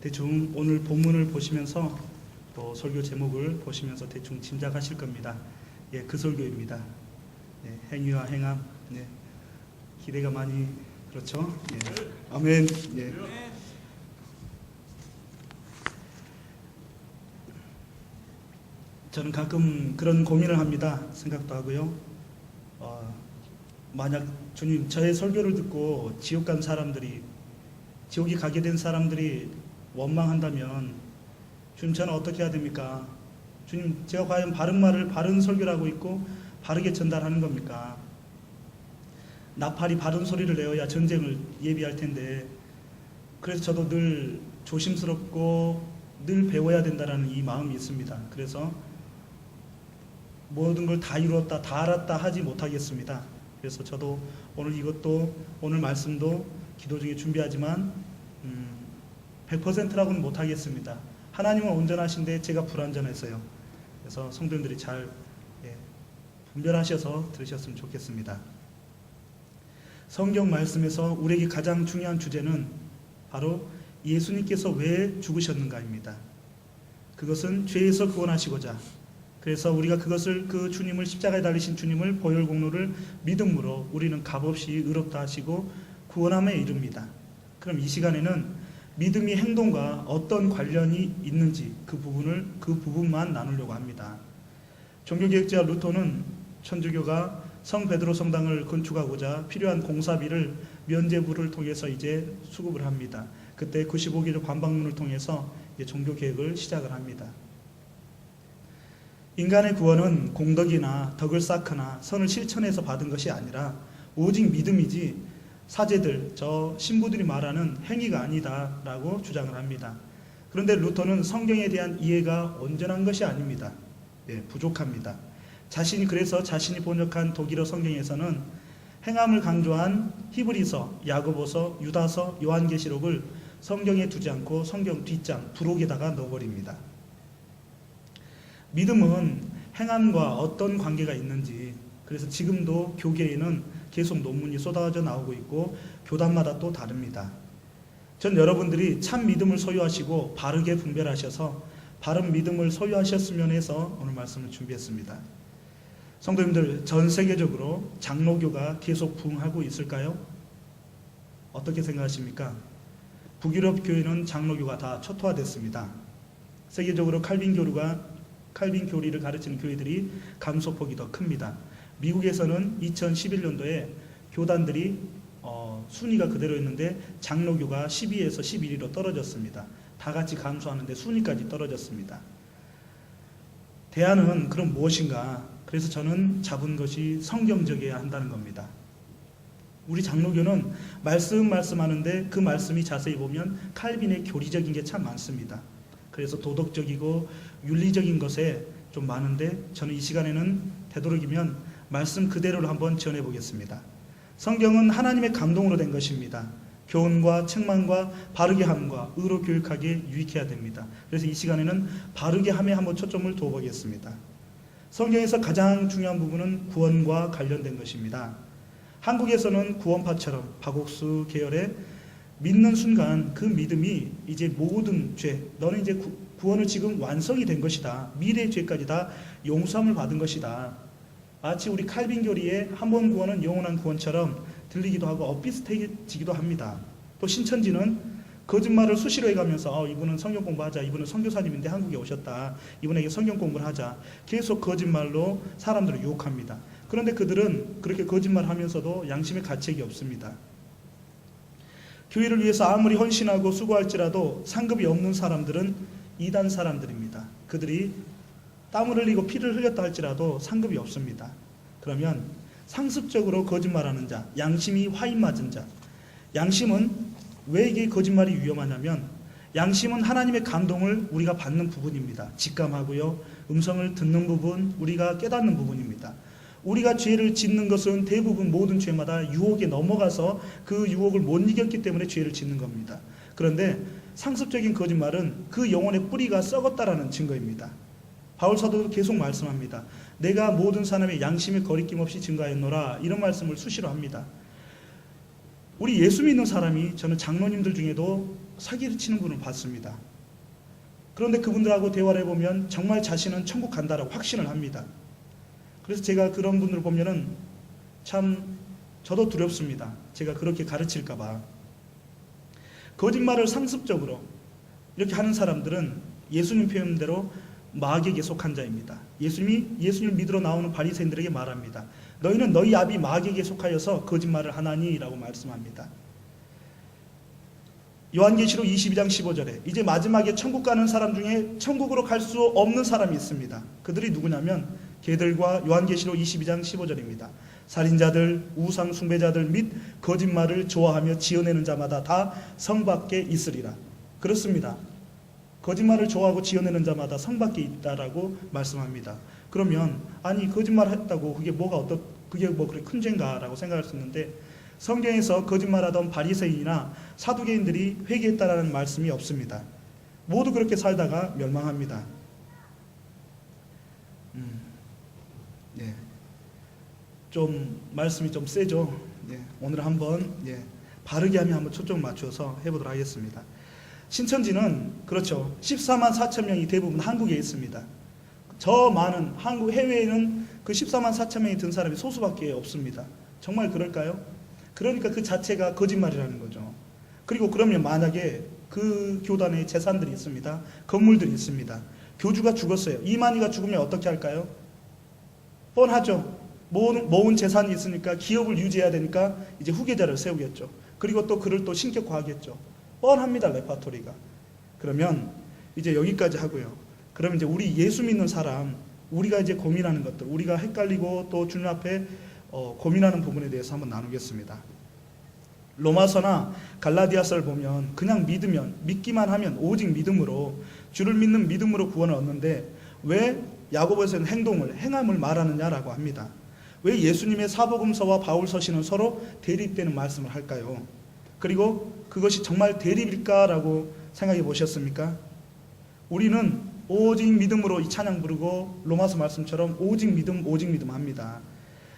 대충 오늘 본문을 보시면서 또 설교 제목을 보시면서 대충 짐작하실 겁니다. 예, 그 설교입니다. 예, 행위와 행함. 네. 기대가 많이 그렇죠? 예. 아멘. 예. 저는 가끔 그런 고민을 합니다. 생각도 하고요. 어, 만약 주님 저의 설교를 듣고 지옥 간 사람들이 지옥에 가게 된 사람들이 원망한다면 주님 저는 어떻게 해야 됩니까? 주님 제가 과연 바른 말을 바른 설교를 하고 있고 바르게 전달하는 겁니까? 나팔이 바른 소리를 내어야 전쟁을 예비할 텐데 그래서 저도 늘 조심스럽고 늘 배워야 된다라는 이 마음이 있습니다. 그래서 모든 걸 다 이루었다, 다 알았다 하지 못하겠습니다. 그래서 저도 오늘 이것도 오늘 말씀도 기도 중에 준비하지만 음, 100%라고는 못하겠습니다. 하나님은 온전하신데 제가 불완전했어요. 그래서 성도님들이 잘 예, 분별하셔서 들으셨으면 좋겠습니다. 성경 말씀에서 우리에게 가장 중요한 주제는 바로 예수님께서 왜 죽으셨는가입니다. 그것은 죄에서 구원하시고자 그래서 우리가 그것을 그 주님을 십자가에 달리신 주님을 보혈 공로를 믿음으로 우리는 값없이 의롭다 하시고 구원함에 이릅니다. 그럼 이 시간에는 믿음이 행동과 어떤 관련이 있는지 그 부분을 그 부분만 나누려고 합니다. 종교개혁자 루터는 천주교가 성 베드로 성당을 건축하고자 필요한 공사비를 면제부를 통해서 이제 수급을 합니다. 그때 95길 관방문을 통해서 이제 종교 개혁을 시작을 합니다. 인간의 구원은 공덕이나 덕을 쌓거나 선을 실천해서 받은 것이 아니라 오직 믿음이지 사제들, 저 신부들이 말하는 행위가 아니다라고 주장을 합니다. 그런데 루터는 성경에 대한 이해가 온전한 것이 아닙니다. 예, 부족합니다. 자신이 그래서 자신이 번역한 독일어 성경에서는 행함을 강조한 히브리서, 야고보서, 유다서, 요한계시록을 성경에 두지 않고 성경 뒷장 부록에다가 넣어버립니다. 믿음은 행함과 어떤 관계가 있는지 그래서 지금도 교계에는 계속 논문이 쏟아져 나오고 있고 교단마다 또 다릅니다. 전 여러분들이 참 믿음을 소유하시고 바르게 분별하셔서 바른 믿음을 소유하셨으면 해서 오늘 말씀을 준비했습니다. 성도님들 전 세계적으로 장로교가 계속 부흥하고 있을까요? 어떻게 생각하십니까? 북유럽 교회는 장로교가 다 초토화됐습니다. 세계적으로 칼빈 교류가 칼빈 교리를 가르치는 교회들이 감소폭이 더 큽니다. 미국에서는 2011년도에 교단들이 어, 순위가 그대로였는데 장로교가 12에서 11위로 떨어졌습니다. 다 같이 감소하는데 순위까지 떨어졌습니다. 대안은 그럼 무엇인가? 그래서 저는 잡은 것이 성경적이어야 한다는 겁니다. 우리 장로교는 말씀 말씀하는데 그 말씀이 자세히 보면 칼빈의 교리적인 게 참 많습니다. 그래서 도덕적이고 윤리적인 것에 좀 많은데 저는 이 시간에는 되도록이면 말씀 그대로를 한번 전해 보겠습니다. 성경은 하나님의 감동으로 된 것입니다. 교훈과 책망과 바르게 함과 의로 교육하게 유익해야 됩니다. 그래서 이 시간에는 바르게 함에 한번 초점을 둬 보겠습니다. 성경에서 가장 중요한 부분은 구원과 관련된 것입니다. 한국에서는 구원파처럼 박옥수 계열의 믿는 순간 그 믿음이 이제 모든 죄, 너는 이제 구, 구원을 지금 완성이 된 것이다. 미래의 죄까지 다 용서함을 받은 것이다. 마치 우리 칼빈 교리의 한 번 구원은 영원한 구원처럼 들리기도 하고 엇비슷해지기도 합니다. 또 신천지는 거짓말을 수시로 해가면서 어, 이분은 성경 공부하자. 이분은 선교사님인데 한국에 오셨다. 이분에게 성경 공부를 하자. 계속 거짓말로 사람들을 유혹합니다. 그런데 그들은 그렇게 거짓말하면서도 양심의 가책이 없습니다. 교회를 위해서 아무리 헌신하고 수고할지라도 상급이 없는 사람들은 이단 사람들입니다. 그들이 땀을 흘리고 피를 흘렸다 할지라도 상급이 없습니다. 그러면 상습적으로 거짓말하는 자, 양심이 화인 맞은 자. 양심은 왜 이게 거짓말이 위험하냐면 양심은 하나님의 감동을 우리가 받는 부분입니다. 직감하고요. 음성을 듣는 부분, 우리가 깨닫는 부분입니다. 우리가 죄를 짓는 것은 대부분 모든 죄마다 유혹에 넘어가서 그 유혹을 못 이겼기 때문에 죄를 짓는 겁니다. 그런데 상습적인 거짓말은 그 영혼의 뿌리가 썩었다라는 증거입니다. 바울 사도도 계속 말씀합니다. 내가 모든 사람의 양심의 거리낌 없이 증가했노라 이런 말씀을 수시로 합니다. 우리 예수 믿는 사람이 저는 장로님들 중에도 사기를 치는 분을 봤습니다. 그런데 그분들하고 대화를 해보면 정말 자신은 천국 간다라고 확신을 합니다. 그래서 제가 그런 분들을 보면은 참 저도 두렵습니다. 제가 그렇게 가르칠까봐. 거짓말을 상습적으로 이렇게 하는 사람들은 예수님 표현대로 마귀에게 속한 자입니다. 예수님이 예수님을 믿으러 나오는 바리새인들에게 말합니다. 너희는 너희 아비 마귀에게 속하여서 거짓말을 하나니라고 말씀합니다. 요한계시록 22장 15절에 이제 마지막에 천국 가는 사람 중에 천국으로 갈 수 없는 사람이 있습니다. 그들이 누구냐면 걔들과 요한계시록 22장 15절입니다. 살인자들, 우상 숭배자들 및 거짓말을 좋아하며 지어내는 자마다 다 성 밖에 있으리라. 그렇습니다. 거짓말을 좋아하고 지어내는 자마다 성 밖에 있다라고 말씀합니다. 그러면 아니 거짓말 했다고 그게 뭐가 어떤 그게 뭐 그래 큰 죄인가라고 생각할 수 있는데 성경에서 거짓말하던 바리새인이나 사두개인들이 회개했다라는 말씀이 없습니다. 모두 그렇게 살다가 멸망합니다. 음, 예, 좀 말씀이 좀 세죠. 예, 오늘 한번 예, 바르게 하면 한번 초점 맞춰서 해보도록 하겠습니다. 신천지는 그렇죠. 14만 4천 명이 대부분 한국에 있습니다. 저 많은 한국 해외에는 그 14만 4천 명이 든 사람이 소수밖에 없습니다. 정말 그럴까요? 그러니까 그 자체가 거짓말이라는 거죠. 그리고 그러면 만약에 그 교단에 재산들이 있습니다. 건물들이 있습니다. 교주가 죽었어요. 이만희가 죽으면 어떻게 할까요? 뻔하죠. 모은, 모은 재산이 있으니까 기업을 유지해야 되니까 이제 후계자를 세우겠죠. 그리고 또 그를 또 신격화하겠죠. 뻔합니다. 레파토리가. 그러면 이제 여기까지 하고요. 그럼 이제 우리 예수 믿는 사람, 우리가 이제 고민하는 것들, 우리가 헷갈리고 또 주님 앞에 어, 고민하는 부분에 대해서 한번 나누겠습니다. 로마서나 갈라디아서를 보면 그냥 믿으면 믿기만 하면 오직 믿음으로 주를 믿는 믿음으로 구원을 얻는데 왜 야고보에서는 행동을 행함을 말하느냐라고 합니다. 왜 예수님의 사복음서와 바울서신은 서로 대립되는 말씀을 할까요? 그리고 그것이 정말 대립일까라고 생각해 보셨습니까? 우리는 오직 믿음으로 이 찬양 부르고 로마서 말씀처럼 오직 믿음 오직 믿음 합니다.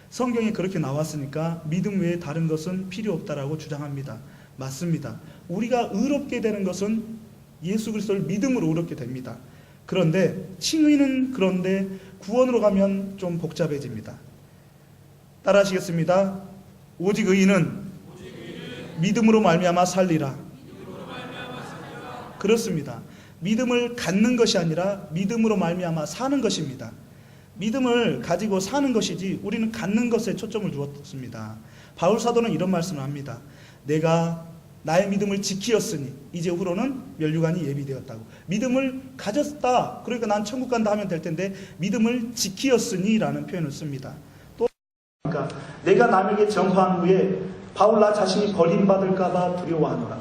성경에 그렇게 나왔으니까 믿음 외에 다른 것은 필요 없다라고 주장합니다. 맞습니다. 우리가 의롭게 되는 것은 예수 그리스도를 믿음으로 의롭게 됩니다. 그런데 칭의는 그런데 구원으로 가면 좀 복잡해집니다. 따라하시겠습니다. 오직 의인은 믿음으로 말미암아 살리라. 그렇습니다. 믿음을 갖는 것이 아니라 믿음으로 말미암아 사는 것입니다. 믿음을 가지고 사는 것이지 우리는 갖는 것에 초점을 두었습니다. 바울 사도는 이런 말씀을 합니다. 내가 나의 믿음을 지키었으니 이제 후로는 멸류관이 예비되었다고. 믿음을 가졌다. 그러니까 난 천국 간다 하면 될 텐데 믿음을 지키었으니라는 표현을 씁니다. 또 그러니까 내가 남에게 전파한 후에 바울 나 자신이 버림받을까봐 두려워하노라.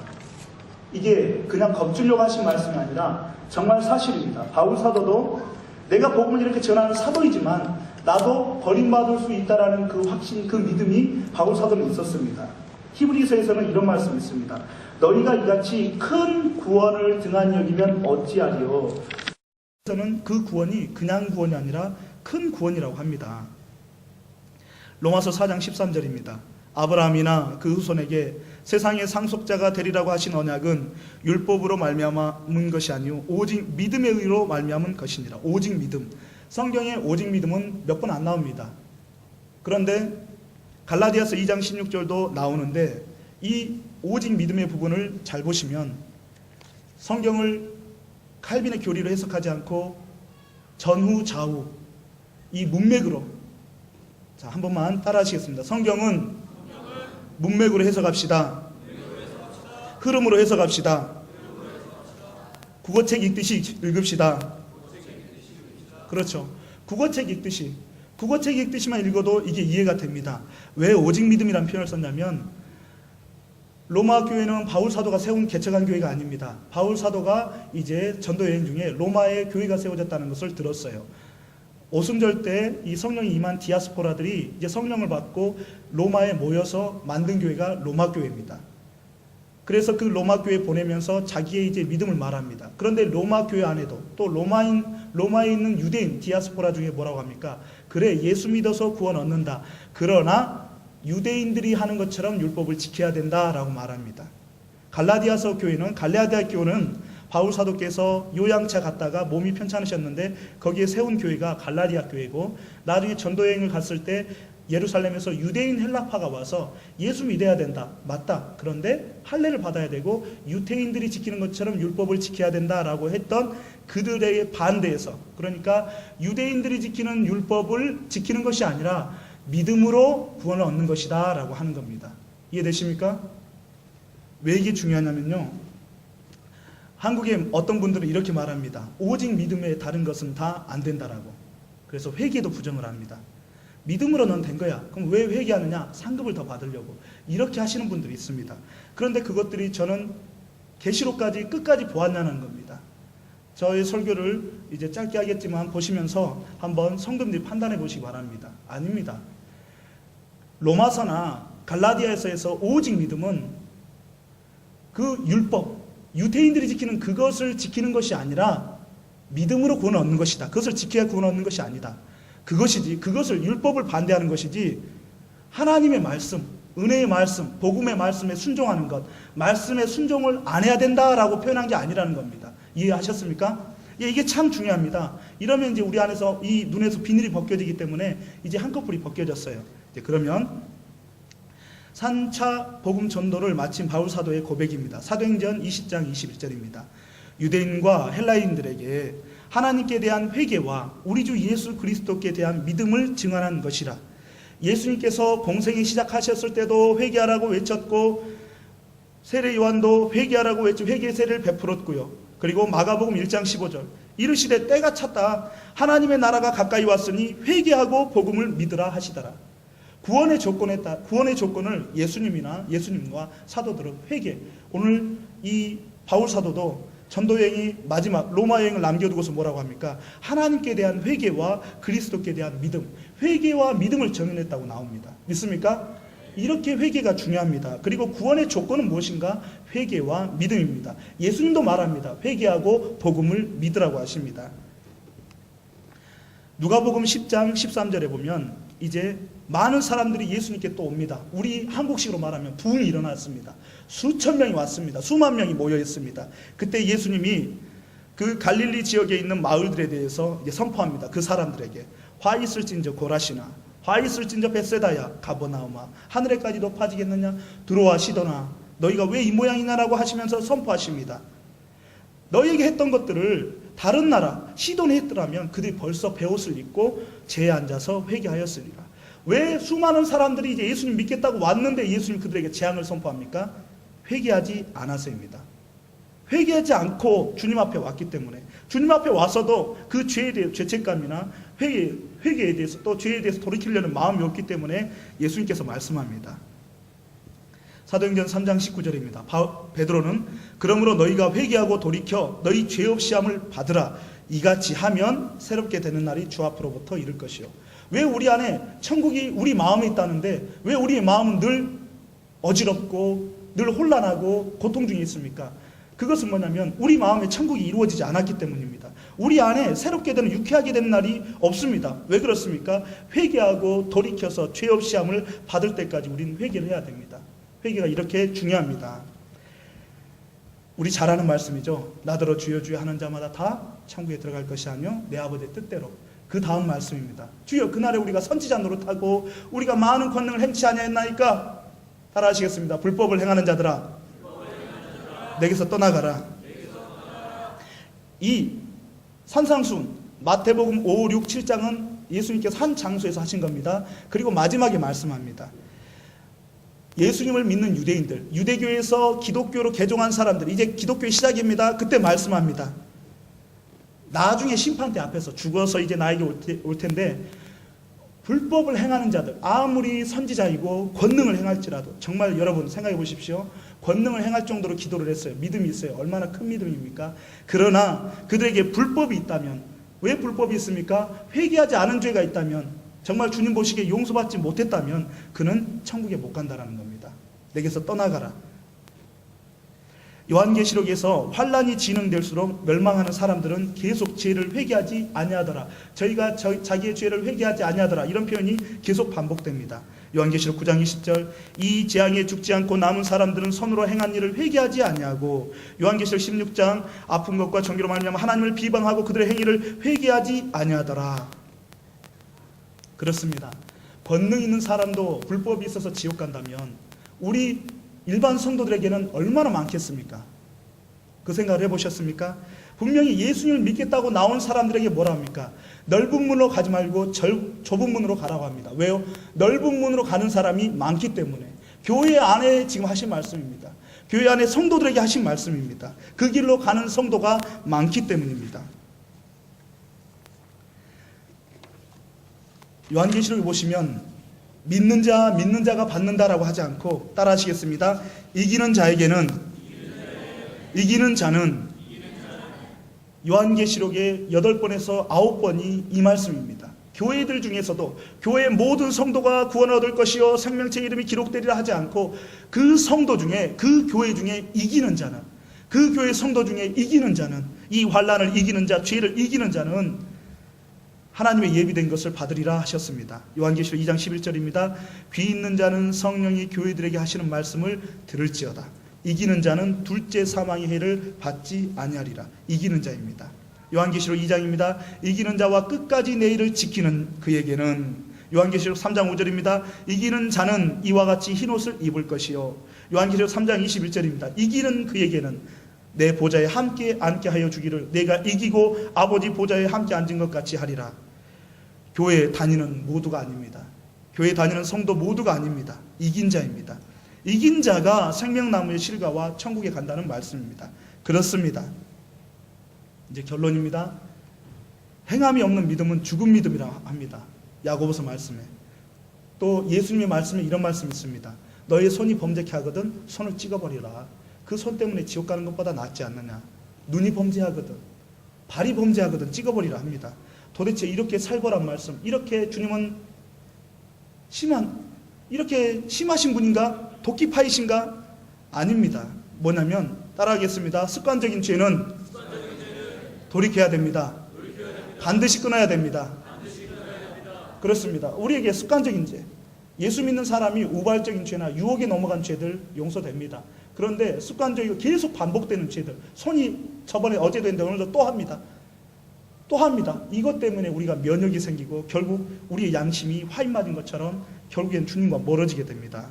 이게 그냥 겁주려고 하신 말씀이 아니라 정말 사실입니다. 바울 사도도 내가 복음을 이렇게 전하는 사도이지만 나도 버림받을 수 있다라는 그 확신, 그 믿음이 바울 사도는 있었습니다. 히브리서에서는 이런 말씀이 있습니다. 너희가 이같이 큰 구원을 등한 여기면 어찌하리요? 저는 그 구원이 그냥 구원이 아니라 큰 구원이라고 합니다. 로마서 4장 13절입니다. 아브라함이나 그 후손에게 세상의 상속자가 되리라고 하신 언약은 율법으로 말미암은 것이 아니요 오직 믿음의 의로 말미암은 것이니라. 오직 믿음. 성경에 오직 믿음은 몇 번 안 나옵니다. 그런데 갈라디아서 2장 16절도 나오는데 이 오직 믿음의 부분을 잘 보시면 성경을 칼빈의 교리로 해석하지 않고 전후 좌우 이 문맥으로 자, 한 번만 따라 하시겠습니다. 성경은 문맥으로 해석합시다. 흐름으로 해석합시다. 국어책 읽듯이 읽읍시다. 그렇죠. 국어책 읽듯이. 국어책 읽듯이만 읽어도 이게 이해가 됩니다. 왜 오직 믿음이라는 표현을 썼냐면 로마 교회는 바울 사도가 세운 개척한 교회가 아닙니다. 바울 사도가 이제 전도 여행 중에 로마에 교회가 세워졌다는 것을 들었어요. 오순절 때 이 성령이 임한 디아스포라들이 이제 성령을 받고 로마에 모여서 만든 교회가 로마 교회입니다. 그래서 그 로마 교회 보내면서 자기의 이제 믿음을 말합니다. 그런데 로마 교회 안에도 또 로마인 로마에 있는 유대인 디아스포라 중에 뭐라고 합니까? 그래 예수 믿어서 구원 얻는다. 그러나 유대인들이 하는 것처럼 율법을 지켜야 된다라고 말합니다. 갈라디아서 교회는 갈라디아 교회는 바울 사도께서 요양차 갔다가 몸이 편찮으셨는데 거기에 세운 교회가 갈라디아 교회고 나중에 전도 여행을 갔을 때 예루살렘에서 유대인 헬라파가 와서 예수 믿어야 된다. 맞다. 그런데 할례를 받아야 되고 유태인들이 지키는 것처럼 율법을 지켜야 된다라고 했던 그들의 반대에서 그러니까 유대인들이 지키는 율법을 지키는 것이 아니라 믿음으로 구원을 얻는 것이다라고 하는 겁니다. 이해되십니까? 왜 이게 중요하냐면요. 한국의 어떤 분들은 이렇게 말합니다. 오직 믿음에 다른 것은 다 안 된다라고. 그래서 회개도 부정을 합니다. 믿음으로는 된 거야. 그럼 왜 회개하느냐? 상급을 더 받으려고. 이렇게 하시는 분들이 있습니다. 그런데 그것들이 저는 계시록까지 끝까지 보았냐는 겁니다. 저의 설교를 이제 짧게 하겠지만 보시면서 한번 성도님들이 판단해 보시기 바랍니다. 아닙니다. 로마서나 갈라디아에서 오직 믿음은 그 율법, 유태인들이 지키는 그것을 지키는 것이 아니라 믿음으로 구원 얻는 것이다. 그것을 지켜야 구원 얻는 것이 아니다. 그것이지 그것을 율법을 반대하는 것이지 하나님의 말씀, 은혜의 말씀, 복음의 말씀에 순종하는 것, 말씀에 순종을 안 해야 된다라고 표현한 게 아니라는 겁니다. 이해하셨습니까? 예, 이게 참 중요합니다. 이러면 이제 우리 안에서 이 눈에서 비늘이 벗겨지기 때문에 이제 한꺼풀이 벗겨졌어요. 이제 그러면 3차 복음 전도를 마친 바울 사도의 고백입니다. 사도행전 20장 21절입니다. 유대인과 헬라인들에게 하나님께 대한 회개와 우리 주 예수 그리스도께 대한 믿음을 증언한 것이라. 예수님께서 공생이 시작하셨을 때도 회개하라고 외쳤고 세례 요한도 회개하라고 외쳐 회개 세례를 베풀었고요. 그리고 마가복음 1장 15절 이르시되 때가 찼다 하나님의 나라가 가까이 왔으니 회개하고 복음을 믿으라 하시더라. 구원의 조건에 따 구원의 조건을 예수님이나 예수님과 사도들은 회개. 오늘 이 바울 사도도 전도 여행이 마지막 로마 여행을 남겨두고서 뭐라고 합니까? 하나님께 대한 회개와 그리스도께 대한 믿음, 회개와 믿음을 정연했다고 나옵니다. 믿습니까? 이렇게 회개가 중요합니다. 그리고 구원의 조건은 무엇인가? 회개와 믿음입니다. 예수님도 말합니다. 회개하고 복음을 믿으라고 하십니다. 누가복음 10장 13절에 보면 이제 많은 사람들이 예수님께 또 옵니다. 우리 한국식으로 말하면 부흥이 일어났습니다. 수천 명이 왔습니다. 수만 명이 모여 있습니다. 그때 예수님이 그 갈릴리 지역에 있는 마을들에 대해서 이제 선포합니다. 그 사람들에게 화 있을진저 고라시나 화 있을진저 베세다야 가버나우마 하늘에까지 높아지겠느냐 들어와 시도나 너희가 왜 이 모양이냐라고 하시면서 선포하십니다. 너희에게 했던 것들을 다른 나라 시돈에 했더라면 그들이 벌써 베옷을 입고 제에 앉아서 회개하였으리라. 왜 수많은 사람들이 이제 예수님 믿겠다고 왔는데 예수님 그들에게 재앙을 선포합니까? 회개하지 않아서입니다. 회개하지 않고 주님 앞에 왔기 때문에 주님 앞에 와서도 그 죄에 대해 죄책감이나 회개 회개에 대해서 또 죄에 대해서 돌이키려는 마음이 없기 때문에 예수님께서 말씀합니다. 사도행전 3장 19절입니다. 베드로는 그러므로 너희가 회개하고 돌이켜 너희 죄 없이 함을 받으라. 이같이 하면 새롭게 되는 날이 주 앞으로부터 이를 것이요. 왜 우리 안에 천국이 우리 마음에 있다는데 왜 우리의 마음은 늘 어지럽고 늘 혼란하고 고통 중에 있습니까? 그것은 뭐냐면 우리 마음에 천국이 이루어지지 않았기 때문입니다. 우리 안에 새롭게 되는 유쾌하게 되는 날이 없습니다. 왜 그렇습니까? 회개하고 돌이켜서 죄 없이 함을 받을 때까지 우리는 회개를 해야 됩니다. 회개가 이렇게 중요합니다. 우리 잘 아는 말씀이죠. 나더러 주여 주여 하는 자마다 다 천국에 들어갈 것이 아니요 내 아버지의 뜻대로. 그 다음 말씀입니다. 주여 그날에 우리가 선지자 노릇하고 우리가 많은 권능을 행치 아니했나이까 따라 하시겠습니다. 불법을 행하는 자들아 내게서 떠나가라. 이 산상순 마태복음 5, 6, 7장은 예수님께서 한 장소에서 하신 겁니다. 그리고 마지막에 말씀합니다. 예수님을 믿는 유대인들, 유대교에서 기독교로 개종한 사람들, 이제 기독교의 시작입니다. 그때 말씀합니다. 나중에 심판대 앞에서 죽어서 이제 나에게 올 텐데, 불법을 행하는 자들, 아무리 선지자이고 권능을 행할지라도, 정말 여러분 생각해 보십시오. 권능을 행할 정도로 기도를 했어요. 믿음이 있어요. 얼마나 큰 믿음입니까? 그러나 그들에게 불법이 있다면, 왜 불법이 있습니까? 회개하지 않은 죄가 있다면, 정말 주님 보시기에 용서받지 못했다면 그는 천국에 못 간다라는 겁니다. 내게서 떠나가라. 요한계시록에서 환란이 진행될수록 멸망하는 사람들은 계속 죄를 회개하지 아니하더라. 저희가 저, 자기의 죄를 회개하지 아니하더라. 이런 표현이 계속 반복됩니다. 요한계시록 9장 20절 이 재앙에 죽지 않고 남은 사람들은 손으로 행한 일을 회개하지 아니하고 요한계시록 16장 아픈 것과 정기로 말미암아 하나님을 비방하고 그들의 행위를 회개하지 아니하더라. 그렇습니다. 권능 있는 사람도 불법이 있어서 지옥 간다면 우리 일반 성도들에게는 얼마나 많겠습니까? 그 생각을 해보셨습니까? 분명히 예수님을 믿겠다고 나온 사람들에게 뭐라 합니까? 넓은 문으로 가지 말고 절, 좁은 문으로 가라고 합니다. 왜요? 넓은 문으로 가는 사람이 많기 때문에. 교회 안에 지금 하신 말씀입니다. 교회 안에 성도들에게 하신 말씀입니다. 그 길로 가는 성도가 많기 때문입니다. 요한계시록에 보시면 믿는 자 믿는 자가 받는다라고 하지 않고 따라 하시겠습니다. 이기는 자에게는 이기는 자는 요한계시록의 여덟 번에서 아홉 번이 이 말씀입니다. 교회들 중에서도 교회 모든 성도가 구원을 얻을 것이요 생명체 이름이 기록되리라 하지 않고 그 성도 중에 그 교회 중에 이기는 자는 그 교회 성도 중에 이기는 자는 이 환란을 이기는 자 죄를 이기는 자는 하나님의 예비된 것을 받으리라 하셨습니다. 요한계시록 2장 11절입니다. 귀 있는 자는 성령이 교회들에게 하시는 말씀을 들을지어다. 이기는 자는 둘째 사망의 해를 받지 아니하리라. 이기는 자입니다. 요한계시록 2장입니다. 이기는 자와 끝까지 내일을 지키는 그에게는 요한계시록 3장 5절입니다. 이기는 자는 이와 같이 흰 옷을 입을 것이요. 요한계시록 3장 21절입니다. 이기는 그에게는 내 보좌에 함께 앉게 하여 주기를 내가 이기고 아버지 보좌에 함께 앉은 것 같이 하리라. 교회 다니는 모두가 아닙니다. 교회 다니는 성도 모두가 아닙니다. 이긴 자입니다. 이긴 자가 생명나무의 실과와 천국에 간다는 말씀입니다. 그렇습니다. 이제 결론입니다. 행함이 없는 믿음은 죽은 믿음이라 합니다. 야고보서 말씀에. 또 예수님의 말씀에 이런 말씀이 있습니다. 너의 손이 범죄케 하거든 손을 찍어버리라. 그 손 때문에 지옥 가는 것보다 낫지 않느냐. 눈이 범죄하거든 발이 범죄하거든 찍어버리라 합니다. 도대체 이렇게 살거란 말씀, 이렇게 주님은 심한 이렇게 심하신 분인가? 도끼파이신가? 아닙니다. 뭐냐면 따라하겠습니다. 습관적인 죄는 돌이켜야 됩니다. 반드시 끊어야 됩니다. 그렇습니다. 우리에게 습관적인 죄, 예수 믿는 사람이 우발적인 죄나 유혹에 넘어간 죄들 용서됩니다. 그런데 습관적이고 계속 반복되는 죄들, 손이 저번에 어제도 했는데 오늘도 또 합니다. 또 합니다. 이것 때문에 우리가 면역이 생기고 결국 우리의 양심이 화인 맞은 것처럼 결국엔 주님과 멀어지게 됩니다.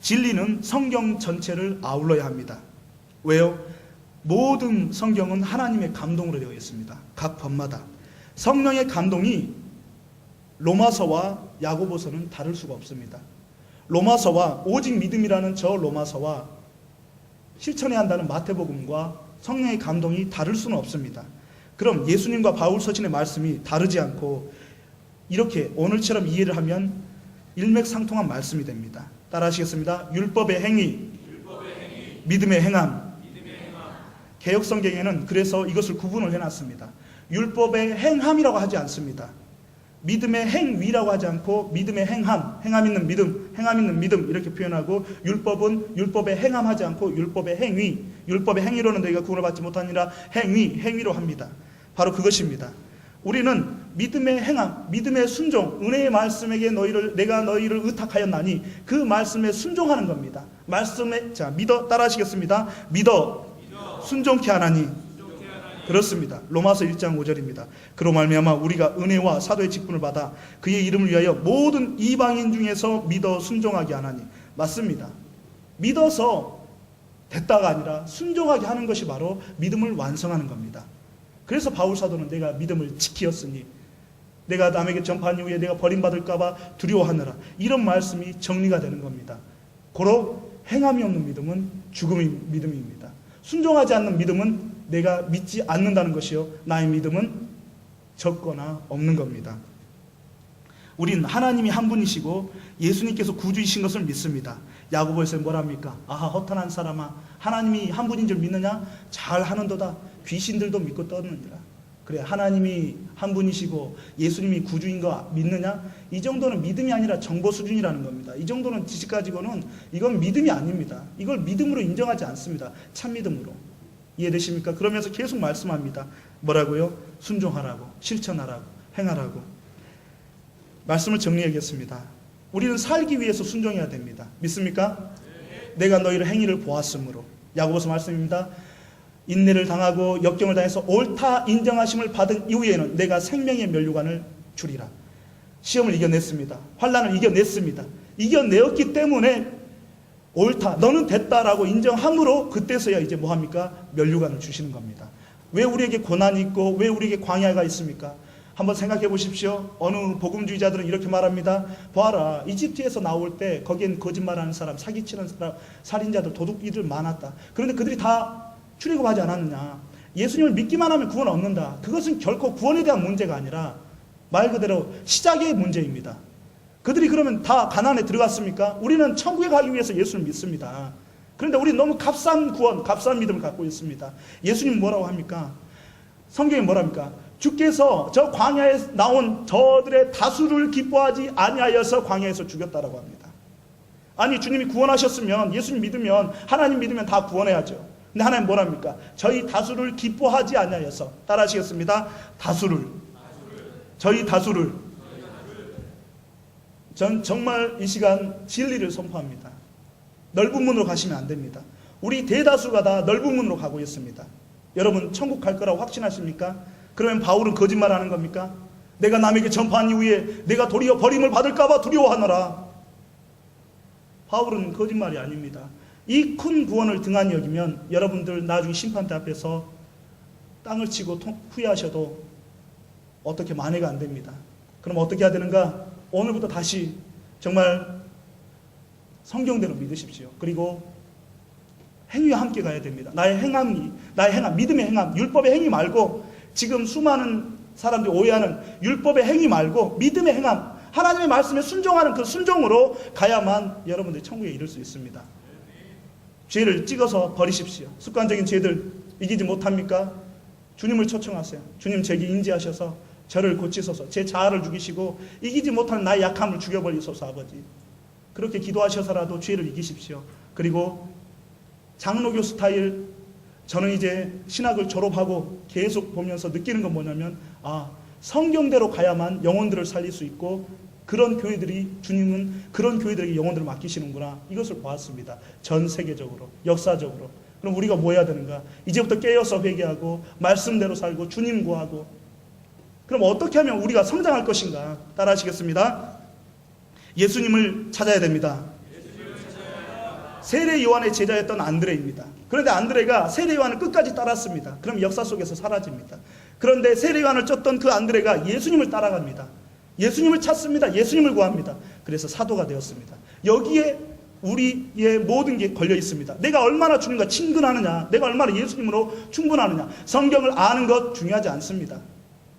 진리는 성경 전체를 아울러야 합니다. 왜요? 모든 성경은 하나님의 감동으로 되어 있습니다. 각 번마다. 성령의 감동이 로마서와 야고보서는 다를 수가 없습니다. 로마서와 오직 믿음이라는 저 로마서와 실천해야 한다는 마태복음과 성령의 감동이 다를 수는 없습니다. 그럼 예수님과 바울 서신의 말씀이 다르지 않고 이렇게 오늘처럼 이해를 하면 일맥상통한 말씀이 됩니다. 따라하시겠습니다. 율법의 행위, 믿음의 행함. 개혁 성경에는 그래서 이것을 구분을 해놨습니다. 율법의 행함이라고 하지 않습니다. 믿음의 행위라고 하지 않고 믿음의 행함, 행함 있는 믿음, 행함 있는 믿음 이렇게 표현하고 율법은 율법의 행함하지 않고 율법의 행위, 율법의 행위로는 너희가 구원을 받지 못하니라 행위, 행위로 합니다. 바로 그것입니다. 우리는 믿음의 행함, 믿음의 순종, 은혜의 말씀에게 너희를 내가 너희를 의탁하였나니 그 말씀에 순종하는 겁니다. 말씀에 자 믿어 따라하시겠습니다. 믿어, 순종케 하나니 그렇습니다. 로마서 1장 5절입니다. 그로 말미암아 우리가 은혜와 사도의 직분을 받아 그의 이름을 위하여 모든 이방인 중에서 믿어 순종하게 하나니 맞습니다. 믿어서 됐다가 아니라 순종하게 하는 것이 바로 믿음을 완성하는 겁니다. 그래서 바울 사도는 내가 믿음을 지키었으니 내가 남에게 전파한 이후에 내가 버림받을까봐 두려워하느라 이런 말씀이 정리가 되는 겁니다. 고로 행함이 없는 믿음은 죽음의 믿음입니다. 순종하지 않는 믿음은 내가 믿지 않는다는 것이요. 나의 믿음은 적거나 없는 겁니다. 우린 하나님이 한 분이시고 예수님께서 구주이신 것을 믿습니다. 야고보에서 뭐랍니까? 아하 허탄한 사람아 하나님이 한 분인 줄 믿느냐? 잘 하는도다. 귀신들도 믿고 떠드느니라. 그래 하나님이 한 분이시고 예수님이 구주인 거 믿느냐? 이 정도는 믿음이 아니라 정보 수준이라는 겁니다. 이 정도는 지식 가지고는 이건 믿음이 아닙니다. 이걸 믿음으로 인정하지 않습니다. 참 믿음으로. 이해되십니까? 그러면서 계속 말씀합니다. 뭐라고요? 순종하라고, 실천하라고, 행하라고. 말씀을 정리하겠습니다. 우리는 살기 위해서 순종해야 됩니다. 믿습니까? 내가 너희를 행위를 보았으므로 야고보서 말씀입니다. 인내를 당하고 역경을 당해서 옳다 인정하심을 받은 이후에는 내가 생명의 면류관을 주리라. 시험을 이겨냈습니다. 환란을 이겨냈습니다. 이겨내었기 때문에 옳다. 너는 됐다라고 인정함으로 그때서야 이제 뭐 합니까? 면류관을 주시는 겁니다. 왜 우리에게 고난이 있고 왜 우리에게 광야가 있습니까? 한번 생각해 보십시오. 어느 복음주의자들은 이렇게 말합니다. 보아라. 이집트에서 나올 때 거기엔 거짓말하는 사람, 사기치는 사람, 살인자들, 도둑이들 많았다. 그런데 그들이 다 출애굽하지 않았느냐? 예수님을 믿기만 하면 구원 얻는다. 그것은 결코 구원에 대한 문제가 아니라 말 그대로 시작의 문제입니다. 그들이 그러면 다 가난에 들어갔습니까? 우리는 천국에 가기 위해서 예수를 믿습니다. 그런데 우리 너무 값싼 구원, 값싼 믿음을 갖고 있습니다. 예수님 뭐라고 합니까? 성경이 뭐랍니까? 주께서 저 광야에 나온 저들의 다수를 기뻐하지 아니하여서 광야에서 죽였다라고 합니다. 아니 주님이 구원하셨으면 예수님 믿으면 하나님 믿으면 다 구원해야죠. 근데 하나님 뭐랍니까? 저희 다수를 기뻐하지 아니하여서 따라하시겠습니다. 다수를 저희 다수를 전 정말 이 시간 진리를 선포합니다. 넓은 문으로 가시면 안 됩니다. 우리 대다수가 다 넓은 문으로 가고 있습니다. 여러분 천국 갈 거라고 확신하십니까? 그러면 바울은 거짓말 하는 겁니까? 내가 남에게 전파한 이후에 내가 도리어 버림을 받을까봐 두려워하노라. 바울은 거짓말이 아닙니다. 이 큰 구원을 등한히 여기면 여러분들 나중에 심판대 앞에서 땅을 치고 통- 후회하셔도 어떻게 만회가 안 됩니다. 그럼 어떻게 해야 되는가? 오늘부터 다시 정말 성경대로 믿으십시오. 그리고 행위와 함께 가야 됩니다. 나의 행함이, 나의 행함, 믿음의 행함, 율법의 행위 말고 지금 수많은 사람들이 오해하는 율법의 행위 말고 믿음의 행함, 하나님의 말씀에 순종하는 그 순종으로 가야만 여러분들이 천국에 이를 수 있습니다. 죄를 찍어서 버리십시오. 습관적인 죄들 이기지 못합니까? 주님을 초청하세요. 주님 제게 인지하셔서 저를 고치소서 제 자아를 죽이시고 이기지 못하는 나의 약함을 죽여버리소서 아버지. 그렇게 기도하셔서라도 죄를 이기십시오. 그리고 장로교 스타일 저는 이제 신학을 졸업하고 계속 보면서 느끼는 건 뭐냐면 아 성경대로 가야만 영혼들을 살릴 수 있고 그런 교회들이 주님은 그런 교회들에게 영혼들을 맡기시는구나 이것을 보았습니다. 전 세계적으로 역사적으로 그럼 우리가 뭐 해야 되는가? 이제부터 깨어서 회개하고 말씀대로 살고 주님 구하고 그럼 어떻게 하면 우리가 성장할 것인가? 따라하시겠습니다. 예수님을 찾아야 됩니다. 세례 요한의 제자였던 안드레입니다. 그런데 안드레가 세례 요한을 끝까지 따랐습니다. 그럼 역사 속에서 사라집니다. 그런데 세례 요한을 쫓던 그 안드레가 예수님을 따라갑니다. 예수님을 찾습니다. 예수님을 구합니다. 그래서 사도가 되었습니다. 여기에 우리의 모든 게 걸려 있습니다. 내가 얼마나 주님과 친근하느냐, 내가 얼마나 예수님으로 충분하느냐, 성경을 아는 것 중요하지 않습니다.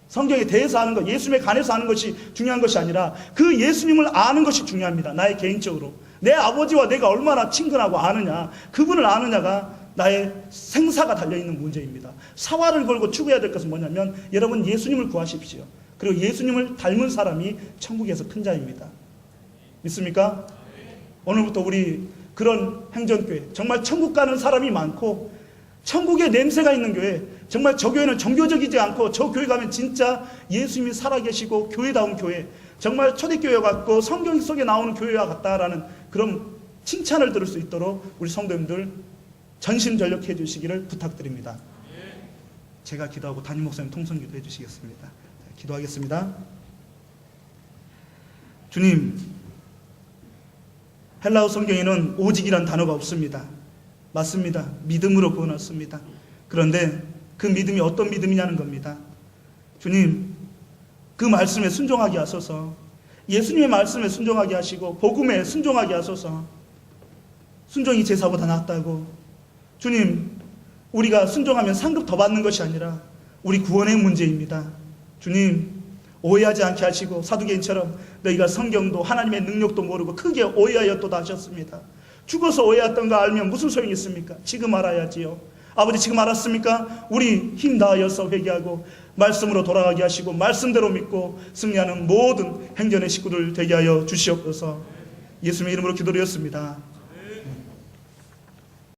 성경에 대해서 아는 것, 예수님에 관해서 아는 것이 중요한 것이 아니라 그 예수님을 아는 것이 중요합니다. 나의 개인적으로. 내 아버지와 내가 얼마나 친근하고 아느냐, 그분을 아느냐가 나의 생사가 달려있는 문제입니다. 사활을 걸고 추구해야 될 것은 뭐냐면 여러분 예수님을 구하십시오. 그리고 예수님을 닮은 사람이 천국에서 큰 자입니다. 믿습니까? 오늘부터 우리 그런 행전교회, 정말 천국 가는 사람이 많고 천국의 냄새가 있는 교회, 정말 저 교회는 종교적이지 않고 저 교회 가면 진짜 예수님이 살아계시고 교회다운 교회, 정말 초대교회 같고 성경 속에 나오는 교회와 같다라는 그런 칭찬을 들을 수 있도록 우리 성도님들 전심전력해 주시기를 부탁드립니다. 제가 기도하고 담임 목사님 통성기도 해주시겠습니다. 자, 기도하겠습니다. 주님, 헬라어 성경에는 오직이란 단어가 없습니다. 맞습니다. 믿음으로 구원 얻습니다. 그런데 그 믿음이 어떤 믿음이냐는 겁니다. 주님, 그 말씀에 순종하게 하소서. 예수님의 말씀에 순종하게 하시고 복음에 순종하게 하소서. 순종이 제사보다 낫다고. 주님, 우리가 순종하면 상급 더 받는 것이 아니라 우리 구원의 문제입니다. 주님, 오해하지 않게 하시고 사두개인처럼 너희가 성경도 하나님의 능력도 모르고 크게 오해하였도다 하셨습니다. 죽어서 오해했던 거 알면 무슨 소용이 있습니까? 지금 알아야지요. 아버지 지금 알았습니까? 우리 힘 다하여서 회개하고 말씀으로 돌아가게 하시고 말씀대로 믿고 승리하는 모든 행전의 식구들 되게 하여 주시옵소서. 예수님의 이름으로 기도드렸습니다.